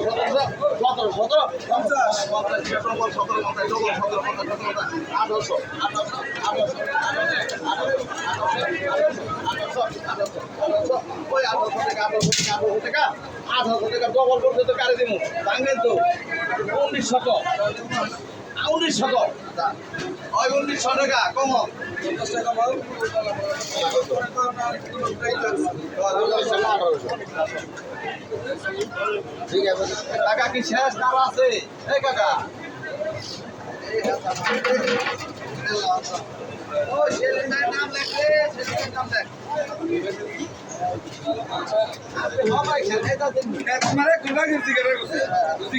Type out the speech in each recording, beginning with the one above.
সতেরো সতেরো পঞ্চাশ পঞ্চাশ ডবল সতেরো পঞ্চাশ ডবল সতেরো পঞ্চাশ সতেরো পঞ্চাশ আঠারোশো। আঠারোশো আঠারোশো ওই আঠারোশো টাকা আঠারোশো টাকা আঠারোশো টাকা আঠারোশো টাকা ডবল করতে তো কারে দিব ভাঙবেন তো উনিশ শত উনিশ শত ওই উনিশশো টাকা কম ঠিক আছে। কাকা কি শেষ কারও আছে খেলে দিন তোমার ঘুরা ঘুরছি করে ঘুরছি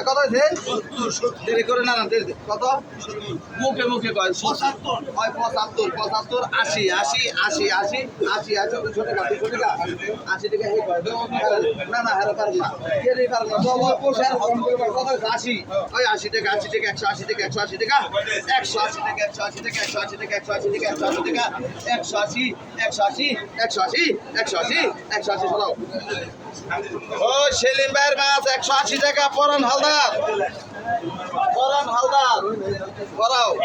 কত আছে দেরি করে না না দেরি কত মুখে মুখে কয় পঁচাত্তর হয় পঁচাত্তর পঁচাত্তর আশি আশি আশি আশি আশি আশি দুশো টাকা দুশো টাকা আশি টাকা না না হারে পারব না কে রে না ডবল পোষার কত আছে? আশি ওই আশি টাকা আশি টাকা একশো আশি টাকা একশো আশি টাকা একশো আশি টাকা একশো আশি টাকা একশো আশি টাকা একশো আশি টাকা একশো আশি টাকা একশো আশি একশো আশি একশো আশি একশো আশি একশো আশি শোনাও ও সেলিম ভাইয়ের মাছ একশো আশি টাকা পরান হালদার। হালদার। করাও।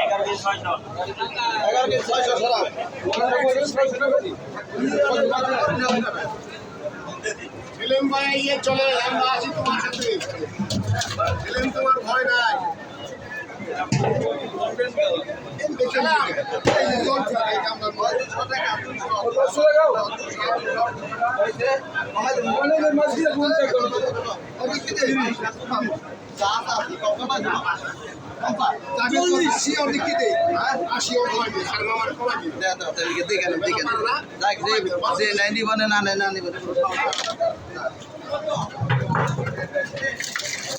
ছেলেম ভাই চলে আমরা আছি তোমার সাথে। ছেলেম তোমার ভয় নাই। নাইনটি বনে না নাই নাইনটি বনে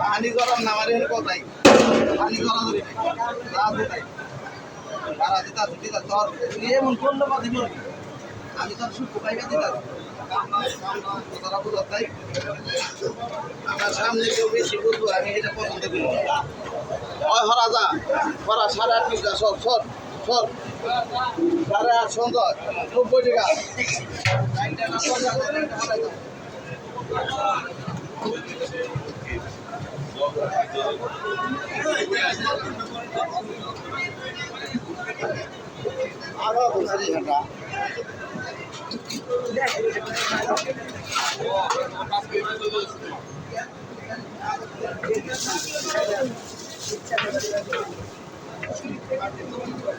পানি গরম না আমার এখানে কথাই পানি গরম রাজুটাই সারা দিতা দিতা তোর এমন করল বা দিব আমি তোর সুখ পাইবে দিতা তোরা। বুঝো তাই। আমার সামনে কেউ বেশি বুঝব আমি এটা পছন্দ সাড়ে আট টাকা।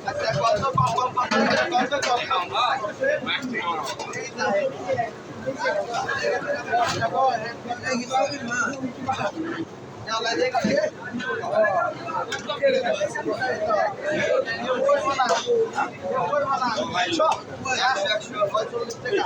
আচ্ছা কত কত কত কত কত একশো পঁয়তাল্লিশ টাকা